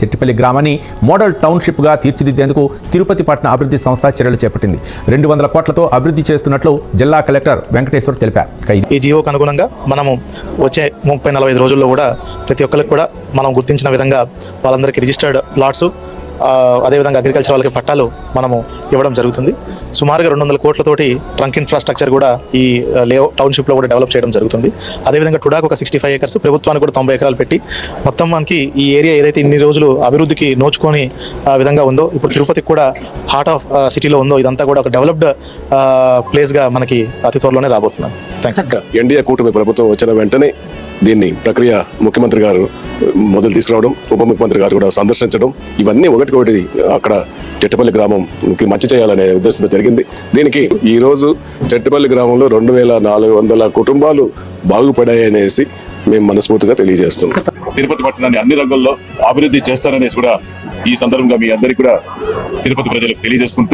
సిట్టిపల్లి గ్రామాన్ని మోడల్ టౌన్షిప్గా తీర్చిదిద్దేందుకు తిరుపతి పట్టణ అభివృద్ధి సంస్థ చర్యలు చేపట్టింది. రెండు వందల కోట్లతో అభివృద్ధి చేస్తున్నట్లు జిల్లా కలెక్టర్ వెంకటేశ్వర్ తెలిపారు. ఈ జీవోకు అనుగుణంగా మనము వచ్చే ముప్పై నలభై రోజుల్లో కూడా ప్రతి ఒక్కరికి కూడా మనం గుర్తించిన విధంగా వాళ్ళందరికీ రిజిస్టర్డ్ ప్లాట్స్ అదేవిధంగా అగ్రికల్చర్ వాళ్ళకి పట్టాలు మనము ఇవ్వడం జరుగుతుంది. సుమారుగా రెండు వందల కోట్లతోటి ట్రంక్ ఇన్ఫ్రాస్ట్రక్చర్ కూడా ఈ లే టౌన్షిప్లో కూడా డెవలప్ చేయడం జరుగుతుంది. అదేవిధంగా టుడాక్ ఒక సిక్స్టీ ఫైవ్ ఏకర్స్ ప్రభుత్వానికి కూడా తొంభై ఎకరాలు పెట్టి మొత్తం మనకి ఈ ఏరియా ఏదైతే ఇన్ని రోజులు అభివృద్ధికి నోచుకొని ఆ విధంగా ఉందో ఇప్పుడు తిరుపతికి కూడా హార్ట్ ఆఫ్ సిటీలో ఉందో ఇదంతా కూడా ఒక డెవలప్డ్ ప్లేస్గా మనకి అతి త్వరలోనే రాబోతున్నాం థ్యాంక్స్ ఎన్డీఏ కూటమి ప్రభుత్వం వచ్చిన వెంటనే దీన్ని ప్రక్రియ ముఖ్యమంత్రి గారు మొదలు తీసుకురావడం ఉప ముఖ్యమంత్రి గారు కూడా సందర్శించడం ఇవన్నీ ఒకటికొకటి అక్కడ చెట్టుపల్లి గ్రామంకి మంచి చేయాలనే ఉద్దేశంతో జరిగింది. దీనికి ఈ రోజు చెట్టుపల్లి గ్రామంలో రెండు వేల నాలుగు వందల కుటుంబాలు బాగుపడాయనేసి మేము మనస్ఫూర్తిగా తెలియజేస్తున్నాం. తిరుపతి పట్టణాన్ని అన్ని రంగాల్లో అభివృద్ధి చేస్తారనేసి కూడా ఈ సందర్భంగా మీ అందరికీ కూడా తిరుపతి ప్రజలకు తెలియజేసుకుంటూ